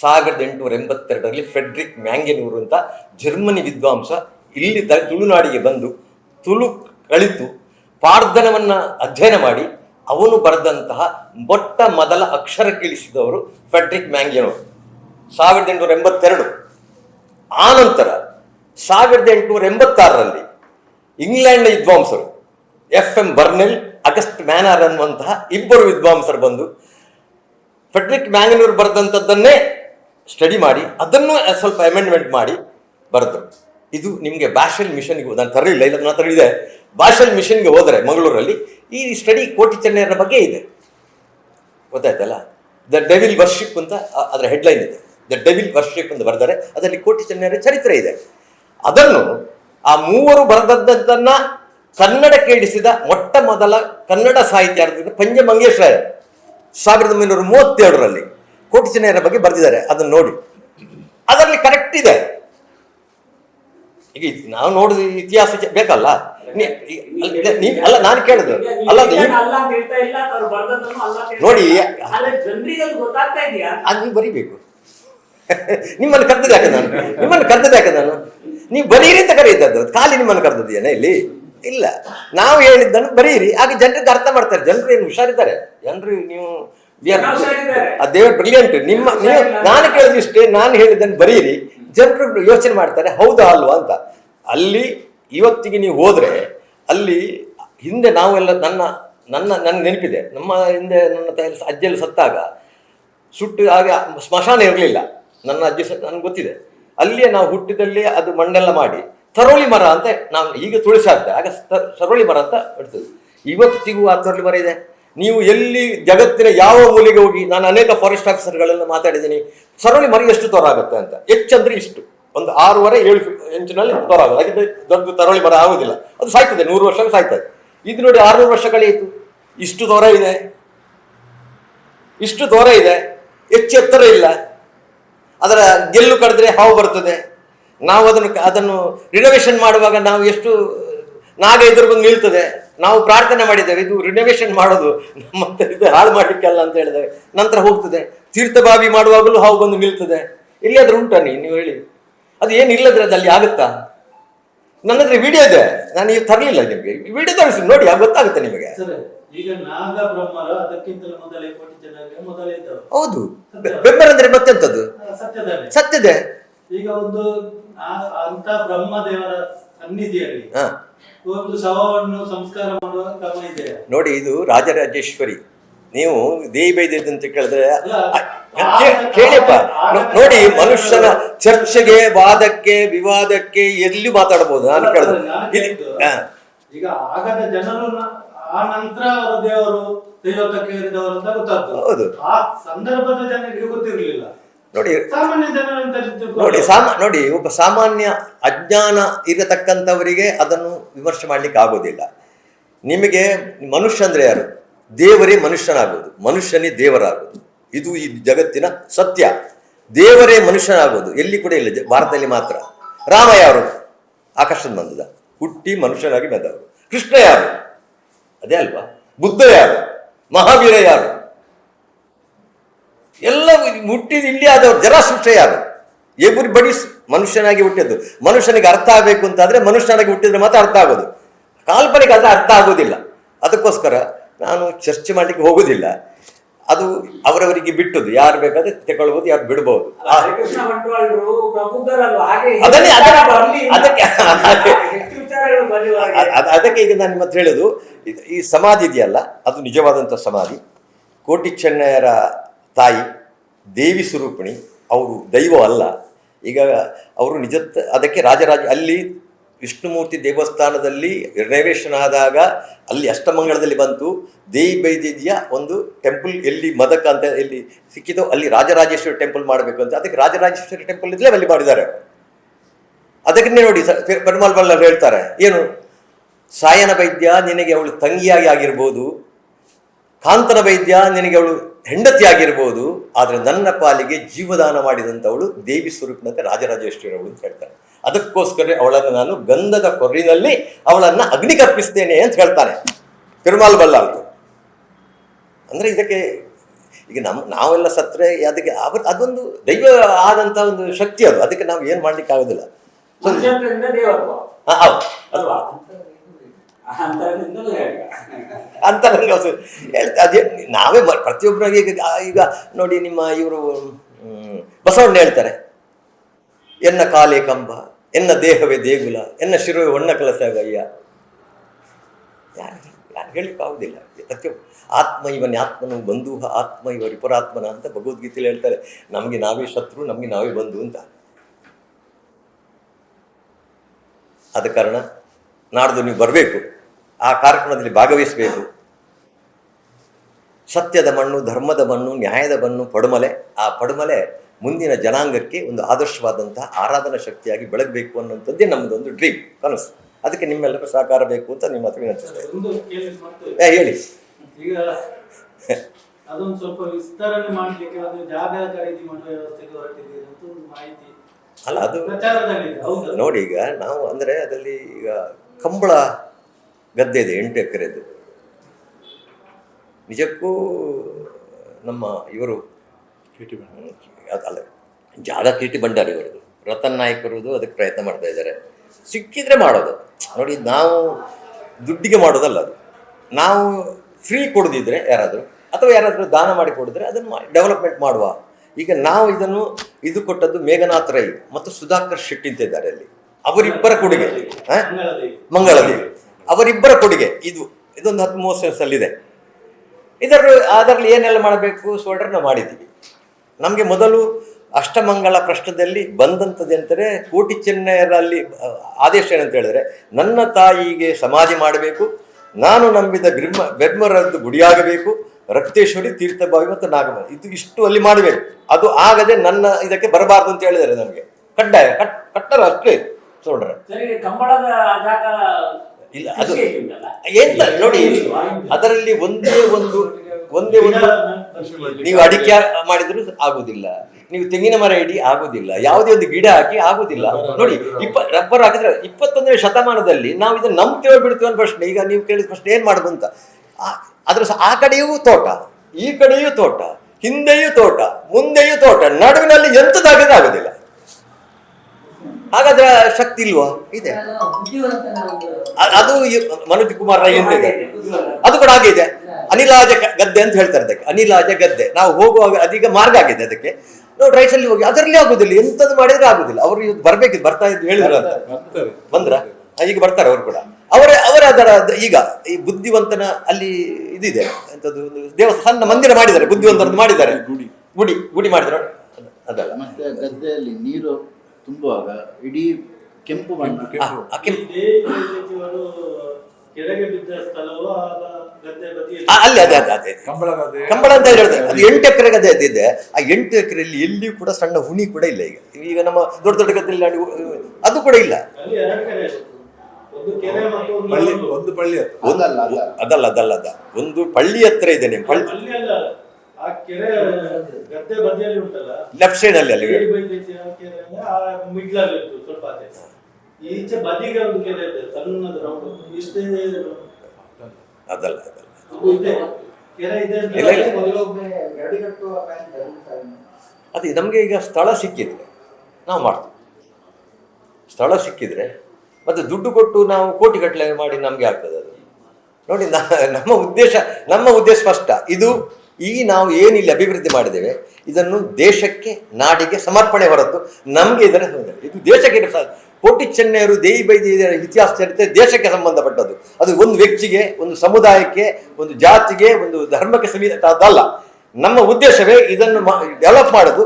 ಸಾವಿರದ ಎಂಟುನೂರ ಎಂಬತ್ತೆರಡರಲ್ಲಿ ಫ್ರೆಡ್ರಿಕ್ ಮ್ಯಾಂಗೆನೂರು ಅಂತ ಜರ್ಮನಿ ವಿದ್ವಾಂಸ ಇಲ್ಲಿ ತ, ತುಳುನಾಡಿಗೆ ಬಂದು ತುಳು ಕಳಿತು ಪಾರ್ಧನವನ್ನು ಅಧ್ಯಯನ ಮಾಡಿ ಅವನು ಬರೆದಂತಹ ಮೊಟ್ಟ ಮೊದಲ ಅಕ್ಷರ ಕೀಳಿಸಿದವರು ಫ್ರೆಡ್ರಿಕ್ ಮ್ಯಾಂಗೆನೂರು. ಸಾವಿರದ ಎಂಟುನೂರ ಎಂಬತ್ತೆರಡು. ಆ ನಂತರ ಸಾವಿರದ ಎಂಟುನೂರ ಎಂಬತ್ತಾರರಲ್ಲಿ ಇಂಗ್ಲೆಂಡ್ನ ವಿದ್ವಾಂಸರು F M Burnell, August Manner ಅನ್ನುವಂತಹ ಇಬ್ಬರು ವಿದ್ವಾಂಸರು ಬಂದು ಫೆಡ್ರಿಕ್ ಮ್ಯಾಂಗನೂರ್ ಬರೆದಂಥದ್ದನ್ನೇ ಸ್ಟಡಿ ಮಾಡಿ, ಅದನ್ನು ಸ್ವಲ್ಪ ಅಮೆಂಡ್ಮೆಂಟ್ ಮಾಡಿ ಬರೆದರು. ಇದು ನಿಮಗೆ ಬ್ಯಾಷಲ್ ಮಿಷನ್ಗೆ ನಾನು ತರಲಿಲ್ಲ, ಇಲ್ಲ ನಾನು ತರಲಿದೆ ಬ್ಯಾಷಲ್ ಮಿಷನ್ಗೆ ಹೋದರೆ ಮಂಗಳೂರಲ್ಲಿ ಈ ಸ್ಟಡಿ ಕೋಟಿ ಚೆನ್ನೈಯರ ಬಗ್ಗೆ ಇದೆ. ಗೊತ್ತಾಯ್ತಲ್ಲ? ದ ಡೆವಿಲ್ ವರ್ಷಿಪ್ ಅಂತ ಅದರ ಹೆಡ್ಲೈನ್ ಇದೆ. ದ ಡೆವಿಲ್ ವರ್ಷಿಪ್ ಎಂದು ಬರೆದರೆ ಅದರಲ್ಲಿ ಕೋಟಿ ಚೆನ್ನರ ಚರಿತ್ರೆ ಇದೆ. ಅದನ್ನು ಆ ಮೂವರು ಬರೆದದ್ದನ್ನ ಕನ್ನಡ ಕೇಳಿಸಿದ ಮೊಟ್ಟ ಮೊದಲ ಕನ್ನಡ ಸಾಹಿತ್ಯ? ಪಂಜ ಮಂಗೇಶ್ವರ ಸಾವಿರದ ಒಂಬೈನೂರ ಮೂವತ್ತೇಳರಲ್ಲಿ ಕೋಟಿ ಚೆನ್ನೈಯರ ಬಗ್ಗೆ ಬರೆದಿದ್ದಾರೆ. ಅದನ್ನು ನೋಡಿ. ಅದರಲ್ಲಿ ಕರೆಕ್ಟ್ ಇದೆ. ಈಗ ನಾವು ನೋಡಿದ ಇತಿಹಾಸ ಬೇಕಲ್ಲ? ಅಲ್ಲ, ನಾನು ಕೇಳುದು. ಅಲ್ಲ ನೋಡಿ. ಅದು ಬರಿಬೇಕು. ನಿಮ್ಮನ್ನು ಕರೆದದ್ದು ಯಾಕೆ ನಾನು? ನಿಮ್ಮನ್ನು ಕರೆದದ್ದು ಯಾಕೆ ನಾನು? ನೀವು ಬರೀರಿ ಅಂತ ಕರೆಯುತ್ತದ್ದು ಖಾಲಿ ನಿಮ್ಮನ್ನು ಕರೆದಿದ್ದೇನೆ ಇಲ್ಲಿ? ಇಲ್ಲ. ನಾವು ಹೇಳಿದ್ದನ್ನು ಬರೀರಿ. ಹಾಗೆ ಜನರಿಗೆ ಅರ್ಥ ಮಾಡ್ತಾರೆ. ಜನರು ಏನು ಹುಷಾರಿದ್ದಾರೆ? ಜನರು ನೀವು ದೇವರು ಬ್ರಿಲಿಯಂಟ್ ನಿಮ್ಮ ನೀವು ನಾನು ಕೇಳಿದಿಷ್ಟೇ ನಾನು ಹೇಳಿದ್ದನ್ನು ಬರೀರಿ. ಜನರು ಯೋಚನೆ ಮಾಡ್ತಾರೆ ಹೌದಾ ಅಲ್ವಾ ಅಂತ. ಅಲ್ಲಿ ಇವತ್ತಿಗೆ ನೀವು ಹೋದ್ರೆ ಅಲ್ಲಿ ಹಿಂದೆ ನಾವೆಲ್ಲ ನನ್ನ ನನ್ನ ನನ್ನ ನೆನಪಿದೆ. ನಮ್ಮ ಹಿಂದೆ ನನ್ನ ತಾಯಿ ಅಜ್ಜಲ್ಲಿ ಸತ್ತಾಗ ಸುಟ್ಟು ಹಾಗೆ ಸ್ಮಶಾನ ಇರಲಿಲ್ಲ. ನನ್ನ ಅಜ್ಜಿ ಸಹ ನನಗೆ ಗೊತ್ತಿದೆ. ಅಲ್ಲಿಯೇ ನಾವು ಹುಟ್ಟಿದಲ್ಲಿ ಅದು ಮಣ್ಣೆಲ್ಲ ಮಾಡಿ, ತರೋಳಿ ಮರ ಅಂತ ನಾವು ಈಗ ತುಳಸಿ ಆಗ್ತದೆ ಆಗ ಸರೋಳಿ ಮರ ಅಂತ ಇಡ್ತದೆ ಇವತ್ತಿಗೂ ಆ ತರೋಳಿ ಮರ ಇದೆ. ನೀವು ಎಲ್ಲಿ ಜಗತ್ತಿನ ಯಾವ ಮೂಲೆಗೆ ಹೋಗಿ, ನಾನು ಅನೇಕ ಫಾರೆಸ್ಟ್ ಆಫೀಸರ್ಗಳೆಲ್ಲ ಮಾತಾಡಿದ್ದೀನಿ ಸರೋಳಿ ಮರ ಎಷ್ಟು ತೋರ ಆಗುತ್ತೆ ಅಂತ. ಹೆಚ್ಚಂದ್ರೆ ಇಷ್ಟು. ಒಂದು ಆರೂವರೆ, ಏಳು ಇಂಚಿನಲ್ಲಿ ತೋರ ಆಗುತ್ತೆ ಅದಕ್ಕೆ ದೊಡ್ಡ ತರೋಳಿ ಮರ ಆಗುವುದಿಲ್ಲ ಅದು ಸಾಯ್ತದೆ, ನೂರು ವರ್ಷಕ್ಕೆ ಸಾಯ್ತದೆ. ಇದು ನೋಡಿ ಆರುನೂರು ವರ್ಷ ಕಳೆಯಿತು. ಇಷ್ಟು ದೂರ ಇದೆ. ಇಷ್ಟು ದೂರ ಇದೆ. ಹೆಚ್ಚು ಎತ್ತರ ಇಲ್ಲ. ಅದರ ಗೆಲ್ಲು ಕಡಿದ್ರೆ ಹಾವು ಬರ್ತದೆ. ನಾವು ಅದನ್ನು ಅದನ್ನು ರಿನೋವೇಷನ್ ಮಾಡುವಾಗ ನಾವು ಎಷ್ಟು ನಾಗ ಎದುರು ಬಂದು ನಿಲ್ತದೆ. ನಾವು ಪ್ರಾರ್ಥನೆ ಮಾಡಿದ್ದೇವೆ, ಇದು ರಿನೋವೇಷನ್ ಮಾಡೋದು. ಮತ್ತೆ ಇದು ಹಾಳು ಮಾಡಲಿಕ್ಕಲ್ಲ ಅಂತ ಹೇಳಿದ್ದೇವೆ ನಂತರ ಹೋಗ್ತದೆ. ತೀರ್ಥಬಾವಿ ಮಾಡುವಾಗಲೂ ಹಾವು ಬಂದು ನಿಲ್ತದೆ. ಎಲ್ಲಿಯಾದ್ರೂ ಉಂಟಾ ನೀ, ನೀವು ಹೇಳಿ. ಅದು ಏನು ಇಲ್ಲದ್ರೆ ಅದು ಅಲ್ಲಿ ಆಗುತ್ತಾ? ನನ್ನ ಹತ್ರ ವಿಡಿಯೋ ಇದೆ. ನಾನು ಈಗ ತರಲಿಲ್ಲ ನಿಮಗೆ. ವಿಡಿಯೋ ತೋರಿಸಿ ನೋಡಿ ಗೊತ್ತಾಗುತ್ತೆ ನಿಮಗೆ. ಹೌದು ಬೆಂಬರ ಅಂದ್ರೆ ಮತ್ತೆಂತದ್ದು ಸತ್ಯದೇ ಈಗ ಒಂದು ಅಂತ ಬ್ರಹ್ಮದೇವರ ಸನ್ನಿಧಿಯಲ್ಲಿ ಒಂದು ಶವವನ್ನು ಸಂಸ್ಕಾರ ಮಾಡುವ ಕ್ರಮ ಇದೆ ನೋಡಿ ಇದು ರಾಜರಾಜೇಶ್ವರಿ ನೀವು ದೇವಿ ಬೈದಿದ್ದು ಅಂತ ಕೇಳಿದ್ರೆ ಕೇಳಿಪ್ಪ ನೋಡಿ ಮನುಷ್ಯನ ಚರ್ಚೆಗೆ ವಾದಕ್ಕೆ ವಿವಾದಕ್ಕೆ ಎಲ್ಲಿ ಮಾತಾಡಬಹುದು ನಾನು ಕೇಳಿದೆ ನಾನು ಇದು ಕೇಳಿದ್ದು, ಹಾ. ಈಗ ಆಗದ ಜನರು ನ- ಆ ನಂತರ ಅವರ ದೇವರು ದೈವತ್ವಕ್ಕೆ ಏರಿದವರು ಅಂತ ಗೊತ್ತಾಗ್ತದೆ. ಹೌದು. ಆ ಸಂದರ್ಭದ ಜನರಿಗೆ ಗೊತ್ತಿರಲಿಲ್ಲ. ನೋಡಿ ನೋಡಿ ಸಾಮ ನೋಡಿ ಒಬ್ಬ ಸಾಮಾನ್ಯ ಅಜ್ಞಾನ ಇರತಕ್ಕಂಥವರಿಗೆ ಅದನ್ನು ವಿಮರ್ಶೆ ಮಾಡ್ಲಿಕ್ಕೆ ಆಗೋದಿಲ್ಲ. ನಿಮಗೆ ಮನುಷ್ಯ ಅಂದ್ರೆ ಯಾರು? ದೇವರೇ ಮನುಷ್ಯನಾಗೋದು. ಮನುಷ್ಯನೇ ದೇವರಾಗೋದು. ಇದು ಈ ಜಗತ್ತಿನ ಸತ್ಯ. ದೇವರೇ ಮನುಷ್ಯನಾಗೋದು. ಎಲ್ಲಿ ಕೂಡ ಇಲ್ಲ ಭಾರತದಲ್ಲಿ ಮಾತ್ರ. ರಾಮ ಯಾರು? ಆಕರ್ಷಣ ಬಂದದ. ಹುಟ್ಟಿ ಮನುಷ್ಯನಾಗಿ ಬಂದವರು. ಕೃಷ್ಣ ಯಾರು? ಅದೇ ಅಲ್ವಾ? ಬುದ್ಧ ಯಾರು? ಮಹಾವೀರ ಯಾರು? ಎಲ್ಲ ಹುಟ್ಟಿದ ಇಲ್ಲಿ ಆದವರು ಜರಾಸೃಷ್ಟ ಯಾರು? ಎಬ್ರಿ ಬಡಿ ಮನುಷ್ಯನಾಗಿ ಹುಟ್ಟಿದ್ದು. ಮನುಷ್ಯನಿಗೆ ಅರ್ಥ ಆಗಬೇಕು ಅಂತಾದರೆ ಮನುಷ್ಯನಾಗಿ ಹುಟ್ಟಿದ್ರೆ ಮಾತ್ರ ಅರ್ಥ ಆಗೋದು. ಕಾಲ್ಪನಿಕ ಅದು ಅರ್ಥ ಆಗೋದಿಲ್ಲ. ಅದಕ್ಕೋಸ್ಕರ ನಾನು ಚರ್ಚೆ ಮಾಡಲಿಕ್ಕೆ ಹೋಗೋದಿಲ್ಲ. ಅದು ಅವರವರಿಗೆ ಬಿಟ್ಟದ್ದು. ಯಾರು ಬೇಕಾದ್ರೆ ತಗೊಳ್ಬಹುದು ಯಾರು ಬಿಡಬಹುದು ಅದನ್ನೇ ಅದಕ್ಕೆ-. ಅದಕ್ಕೆ- ಈಗ ನಾನು ಮತ್ತೆ ಹೇಳೋದು, ಈ ಸಮಾಧಿ ಇದೆಯಲ್ಲ, ಅದು ನಿಜವಾದಂಥ ಸಮಾಧಿ. ಕೋಟಿ ಚೆನ್ನಯ್ಯರ ತಾಯಿ, ದೇವಿ ಸ್ವರೂಪಿಣಿ, ಅವರು ದೈವ ಅಲ್ಲ. ಈಗ ಅವರು ನಿಜ ಅದಕ್ಕೆ ರಾಜರಾಜ, ಅಲ್ಲಿ ವಿಷ್ಣುಮೂರ್ತಿ ದೇವಸ್ಥಾನದಲ್ಲಿ ರಿನೋವೇಷನ್ ಆದಾಗ ಅಲ್ಲಿ ಅಷ್ಟಮಂಗಳದಲ್ಲಿ ಬಂತು. ದೇವಿ ಬೈದಿದ್ಯ, ಒಂದು ಟೆಂಪಲ್ ಎಲ್ಲಿ ಮದಕ ಅಂತ ಎಲ್ಲಿ ಸಿಕ್ಕಿತೋ ಅಲ್ಲಿ ರಾಜರಾಜೇಶ್ವರಿ ಟೆಂಪಲ್ ಮಾಡಬೇಕು ಅಂತ. ಅದಕ್ಕೆ ರಾಜರಾಜೇಶ್ವರಿ ಟೆಂಪಲ್ ಇದ್ಲೇ ಅಲ್ಲಿ ಮಾಡಿದ್ದಾರೆ. ಅದಕ್ಕೆ ನೋಡಿ ಪೆರುಮಾಲ್ ಬಲ್ಲರು ಹೇಳ್ತಾರೆ, ಏನು? ಸಾಯನ ವೈದ್ಯ ನಿನಗೆ ಅವಳು ತಂಗಿಯಾಗಿ ಆಗಿರ್ಬೋದು, ಕಾಂತನ ವೈದ್ಯ ನಿನಗೆ ಅವಳು ಹೆಂಡತಿ ಆಗಿರ್ಬೋದು, ಆದರೆ ನನ್ನ ಪಾಲಿಗೆ ಜೀವದಾನ ಮಾಡಿದಂಥವಳು ದೇವಿ ಸ್ವರೂಪಿನಂತೆ ರಾಜರಾಜೇಶ್ವರಿ ಅವಳು ಅಂತ ಹೇಳ್ತಾರೆ. ಅದಕ್ಕೋಸ್ಕರ ಅವಳನ್ನು ನಾನು ಗಂಧದ ಕೊರ್ರಿನಲ್ಲಿ ಅವಳನ್ನು ಅಗ್ನಿ ಕರ್ಪಿಸ್ತೇನೆ ಅಂತ ಹೇಳ್ತಾನೆ. ಬಲ್ಲ ಅವಳು ಅಂದರೆ ಇದಕ್ಕೆ ಈಗ ನಮ್ಮ ನಾವೆಲ್ಲ ಸತ್ರೆ, ಅದಕ್ಕೆ ಅದೊಂದು ದೈವ ಆದಂಥ ಒಂದು ಶಕ್ತಿ ಅದು. ಅದಕ್ಕೆ ನಾವು ಏನು ಮಾಡ್ಲಿಕ್ಕೆ ಆಗೋದಿಲ್ಲ ಮನುಷ್ಯತ್ವದಿಂದ ದೇವತ್ವ. ಹಾ, ಹೌದು. ಅಲ್ವಾ? ಅಂತರದಿಂದಲೂ ಹೇಳಿ ಅಂತ ಹೇಳ್ತಾ ಅದೇ ನಾವೇ ಪ್ರತಿಯೊಬ್ಬರಿಗೆ ಈಗ ಈಗ ನೋಡಿ ನಿಮ್ಮ ಇವರು ಬಸವಣ್ಣ ಹೇಳ್ತಾರೆ. ಎನ್ನ ಕಾಲೇ ಕಂಬ ಎನ್ನ ದೇಹವೇ ದೇಗುಲ ಎನ್ನ ಶಿರವೇ ಹೊಣ್ಣ ಕಲಸಗಯ್ಯ ಯಾರು ಯಾರು ಹೇಳಿಕ್ಕಾಗೋದಿಲ್ಲ ಪ್ರತಿಯೊಬ್ಬ ಆತ್ಮ ಇವನ್ ಆತ್ಮನು ಬಂಧು ಆತ್ಮ ಇವ ವಿಪರಾತ್ಮನ ಅಂತ ಭಗವದ್ಗೀತೆಯಲ್ಲಿ ಹೇಳ್ತಾರೆ. ನಮಗೆ ನಾವೇ ಶತ್ರು ನಮಗೆ ನಾವೇ ಬಂಧು ಅಂತ. ಆದ ಕಾರಣ ನಾಡ್ದು ನೀವು ಬರಬೇಕು. ಆ ಕಾರ್ಯಕ್ರಮದಲ್ಲಿ ಭಾಗವಹಿಸಬೇಕು. ಸತ್ಯದ ಮಣ್ಣು ಧರ್ಮದ ಮಣ್ಣು ನ್ಯಾಯದ ಮಣ್ಣು ಪಡುಮಲೆ ಆ ಪಡುಮಲೆ ಮುಂದಿನ ಜನಾಂಗಕ್ಕೆ ಒಂದು ಆದರ್ಶವಾದಂತಹ ಆರಾಧನಾ ಶಕ್ತಿಯಾಗಿ ಬೆಳಗಬೇಕು ಅನ್ನೋಂಥದ್ದೇ ನಮ್ಮದೊಂದು ಡ್ರೀಮ್ ಕನಸು. ಅದಕ್ಕೆ ನಿಮ್ಮೆಲ್ಲರೂ ಸಹಕಾರ ಬೇಕು ಅಂತ ನಿಮ್ಮ ಹತ್ರ ವಿನಂತಿಸ್ತೇನೆ ಹೇಳಿ. ಈಗ ಅದೊಂದು ಸ್ವಲ್ಪ ವಿಸ್ತರಣೆ ಮಾಡಲಿಕ್ಕೆ ಒಂದು ಜಾಗ ಖರೀದಿ ಮಾಡುವ ವ್ಯವಸ್ಥೆಗೆ ಹೊರಟಿದ್ದೀರಿ ಅಂತ ಒಂದು ಮಾಹಿತಿ ಅಲ್ಲ ಅದು ನೋಡಿ ಈಗ ನಾವು ಅಂದರೆ ಅದರಲ್ಲಿ ಈಗ ಕಂಬಳ ಗದ್ದೆ ಇದೆ ಎಂಟು ಎಕರೆದು. ನಿಜಕ್ಕೂ ನಮ್ಮ ಇವರು ಅಲ್ಲ ಜಾಗ ಕೀಟಿ ಭಂಡಾರಿ ಅವರದು. ರತನ್ ನಾಯ್ಕ ಅವರದು ಅದಕ್ಕೆ ಪ್ರಯತ್ನ ಮಾಡ್ತಾ ಇದ್ದಾರೆ. ಸಿಕ್ಕಿದ್ರೆ ಮಾಡೋದು. ನೋಡಿ ನಾವು ದುಡ್ಡಿಗೆ ಮಾಡೋದಲ್ಲ ಅದು. ನಾವು ಫ್ರೀ ಕೊಡದಿದ್ರೆ ಯಾರಾದರೂ ಅಥವಾ ಯಾರಾದರೂ ದಾನ ಮಾಡಿ ಕೊಡಿದ್ರೆ ಅದನ್ನು ಡೆವಲಪ್ಮೆಂಟ್ ಮಾಡುವ ಈಗ ನಾವು ಇದನ್ನು ಇದು ಕೊಟ್ಟದ್ದು ಮೇಘನಾಥ್ ರೈ ಮತ್ತು ಸುಧಾಕರ್ ಶೆಟ್ಟಿ ಅಂತ ಇದ್ದಾರೆ ಅಲ್ಲಿ. ಅವರಿಬ್ಬರ ಕೊಡುಗೆ? ಮಂಗಳದೇವಿ ಅವರಿಬ್ಬರ ಕೊಡುಗೆ. ಇದು, ಇದೊಂದು ಹತ್ತು ಮೂವತ್ತು ಸೆನ್ಸಲ್ಲಿದೆ. ಇದರ, ಅದರಲ್ಲಿ ಏನೆಲ್ಲ ಮಾಡಬೇಕು ಸೋಲ್ಡರ್ ನಾವು ಮಾಡಿದ್ದೀವಿ. ನಮಗೆ ಮೊದಲು ಅಷ್ಟಮಂಗಳ ಪ್ರಶ್ನದಲ್ಲಿ ಬಂದಂಥದ್ದು ಎಂದರೆ ಕೋಟಿ ಚೆನ್ನೈಯರಲ್ಲಿ ಆದೇಶ ಏನಂತ ಹೇಳಿದ್ರೆ, ನನ್ನ ತಾಯಿಗೆ ಸಮಾಧಿ ಮಾಡಬೇಕು, ನಾನು ನಂಬಿದ ಬ್ರಹ್ಮ ಬ್ರಹ್ಮರದ್ದು ಗುಡಿಯಾಗಬೇಕು ರಕ್ತೇಶ್ವರಿ ತೀರ್ಥಭಾವಿ ಮತ್ತು ನಾಗಮ ಇದು ಇಷ್ಟು ಅಲ್ಲಿ ಮಾಡಬೇಕು. ಅದು ಆಗದೆ ನನ್ನ ಇದಕ್ಕೆ ಬರಬಾರ್ದು ಅಂತ ಹೇಳಿದ್ದಾರೆ ನಮಗೆ. ಕಡ್ಡಾಯ ಕಟ್ ಕಟ್ಟರ ಅಷ್ಟೇ ಸೋಡ್ರೆ ಸರಿ ಕಂಬಳದ ಜಾಗ ಇಲ್ಲ, ಅದು- ಎಂತ ನೋಡಿ ಅದರಲ್ಲಿ ಒಂದೇ ಒಂದು ಒಂದೇ ಒಂದು ನೀವು ಅಡಿಕೆ ಮಾಡಿದ್ರು ಆಗುದಿಲ್ಲ. ನೀವು ತೆಂಗಿನ ಮರ ಇಡಿ ಆಗುದಿಲ್ಲ. ಯಾವುದೇ ಒಂದು ಗಿಡ ಹಾಕಿ ಆಗುದಿಲ್ಲ. ನೋಡಿ ಇಪ್ಪ ರಬ್ಬರ್ ಹಾಕಿದ್ರೆ ಇಪ್ಪತ್ತೊಂದನೇ ಶತಮಾನದಲ್ಲಿ ನಾವು ಇದನ್ನ ನಂಬ್ತೇವೆ ಬಿಡ್ತೇವೆ ಅಂತ ಪ್ರಶ್ನೆ. ಈಗ ನೀವು ಕೇಳಿದ ಪ್ರಶ್ನೆ ಏನ್ ಮಾಡುದು ಅಂತ ಆ- ಅದ್ರ ಆ ಕಡೆಯೂ ತೋಟ ಈ ಕಡೆಯೂ ತೋಟ ಹಿಂದೆಯೂ ತೋಟ ಮುಂದೆಯೂ ತೋಟ ನಡುವಿನಲ್ಲಿ ಎಂತದಾಗದೆ ಆಗುದಿಲ್ಲ. ಹಾಗಾದ್ರೆ ಶಕ್ತಿ ಇಲ್ವಾ? ಇದೆ. ಅದು ಮನೋಜ್ ಕುಮಾರ್ ರೈ ಅಂತ ಇದೆ. ಅದು ಕೂಡ ಆಗಿದೆ ಅನಿಲಾಜ ಗ- ಗದ್ದೆ ಅಂತ ಹೇಳ್ತಾರೆ ಅದಕ್ಕೆ. ಅನಿಲಾಜ ಗದ್ದೆ. ನಾವು ಹೋಗುವಾಗ ಅದೀಗ ಮಾರ್ಗ ಆಗಿದೆ ಅದಕ್ಕೆ. ನೋಡಿ ರೈಸಲ್ಲಿ ಹೋಗಿ ಅದರಲ್ಲಿ ಆಗುದಿಲ್ಲ. ಎಂತದ್ದು ಮಾಡಿದ್ರೆ ಆಗುದಿಲ್ಲ. ಅವರು ಬರ್ಬೇಕಿದ್ ಬರ್ಬೇಕಿತ್ತು ಬರ್ತಾ ಇದ್ದು ಹೇಳಿದ್ರು ಅಂತ. ಬಂದ್ರ? ಈಗ ಬರ್ತಾರೆ ಅವರು ಕೂಡ. ಅವರೇ ಅವರ ಅದರ ಈಗ ಈ ಬುದ್ಧಿವಂತನ ಅಲ್ಲಿ ಇದಿದೆ. ಎಂಥದ್ದು ಒಂದು ದೇವಸ್ಥಾನ ಸಣ್ಣ ಮಂದಿರ ಮಾಡಿದ್ದಾರೆ ಬುದ್ಧಿವಂತರದ್ದು ಮಾಡಿದ್ದಾರೆ. ಗುಡಿ. ಗುಡಿ. ಗುಡಿ ಮಾಡಿದ್ರು ಅದಲ್ಲ. ಮತ್ತೆ ಗದ್ದೆಯಲ್ಲಿ ನೀರು ತುಂಬುವಾಗ ಇಡೀ ಕೆಂಪು ಮಣ್ಣು ಆ, ಕೆಂಪು. ಆ ಅಲ್ಲಿ ಅದೇ ಅದೇ ಅದೇ. ಕಂಬಳ ಗದ್ದೆ. ಕಂಬಳ ಅಂತ ಹೇಳಿದ್ರೆ ಅದು ಎಂಟು ಎಕರೆ ಗದ್ದೆ ಅದಿದೆ ಆ ಎಂಟು ಎಕರೆಯಲ್ಲಿ ಎಲ್ಲಿಯೂ ಕೂಡ ಸಣ್ಣ ಹುಣಿ ಕೂಡ ಇಲ್ಲ ಈಗ. ಈಗ ನಮ್ಮ ದೊಡ್ಡ ದೊಡ್ಡ ಗದ್ದೆಯಲ್ಲಿ ಅದು ಕೂಡ ಇಲ್ಲ. ಅಲ್ಲಿ ಎರಡು. ಒಂದು ಕೆರೆ ಮತ್ತು ಒಂದು ಪಳ್ಳಿ ಒಂದು- ಒಂದು ಪಳ್ಳಿ ಹತ್ರ. ಒಂದು ಅದಲ್ಲ, ಅದಲ್ಲ. ಅದ ಒಂದು ಪಳ್ಳಿ ಹತ್ರ ಇದೆ ನಿಮ್ಮ ಪಳ್ಳಿ. ಅಲ್ಲ ಆ ಕೆರೆ ಗದ್ದೆ ಬದಿಯಲ್ಲಿ ಉಂಟಲ್ಲ? ಲೆಫ್ಟ್ ಸೈಡ್ ಅಲ್ಲಿ ಅಲ್ಲಿ. ಆ ಕೆರೆ ಆ ಮಿಡ್ಲಲ್ಲಿ ಇತ್ತು ಸ್ವಲ್ಪ ಆಚೆ. ಈಚೆ ಬದಿಗೆ ಕೆರೆ ಇದೆ ಸಣ್ಣದು ರೌಂಡ್ ಇಷ್ಟೇ ಅದಲ್ಲ ಅದಲ್ಲ. ಅದು ಇದೆ. ಕೆರೆ ಇದೆ ಅಂತ ಇಲ್ಲ, ಇಲ್ಲ. ಅದೇ ನಮಗೆ ಈಗ ಸ್ಥಳ ಸಿಕ್ಕಿದ್ರೆ ನಾವು ಮಾಡ್ತೀವಿ. ಸ್ಥಳ ಸಿಕ್ಕಿದ್ರೆ ಮತ್ತೆ ದುಡ್ಡು ಕೊಟ್ಟು ನಾವು ಕೋಟಿಗಟ್ಟಲೆ ಮಾಡಿ ನಮಗೆ ಆಗ್ತದೆ ಅದು. ನೋಡಿ ನಮ್ಮ ಉದ್ದೇಶ ನಮ್ಮ ಉದ್ದೇಶ ಸ್ಪಷ್ಟ ಇದು ಈ ನಾವು ಏನಿಲ್ಲಿ ಅಭಿವೃದ್ಧಿ ಮಾಡಿದ್ದೇವೆ, ಇದನ್ನು ದೇಶಕ್ಕೆ, ನಾಡಿಗೆ ಸಮರ್ಪಣೆ ಹೊರತು ನಮಗೆ ಇದರ ಇದು ದೇಶಕ್ಕೆ ಕೋಟಿ ಚೆನ್ನೈಯರು ದೇವಿ ಬೈದಿ ಇತಿಹಾಸ ಚರಿತ್ರೆ ದೇಶಕ್ಕೆ ಸಂಬಂಧಪಟ್ಟದ್ದು. ಅದು ಒಂದು ವ್ಯಕ್ತಿಗೆ, ಒಂದು ಸಮುದಾಯಕ್ಕೆ, ಒಂದು ಜಾತಿಗೆ, ಒಂದು ಧರ್ಮಕ್ಕೆ ಸೀಮಿತ ಅದಲ್ಲ ನಮ್ಮ ಉದ್ದೇಶವೇ ಇದನ್ನು ಡೆವಲಪ್ ಮಾಡೋದು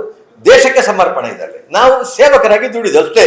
ದೇಶಕ್ಕೆ ಸಮರ್ಪಣೆ ಇದರಲ್ಲಿ. ನಾವು ಸೇವಕರಾಗಿ ದುಡಿದು ಅಷ್ಟೇ.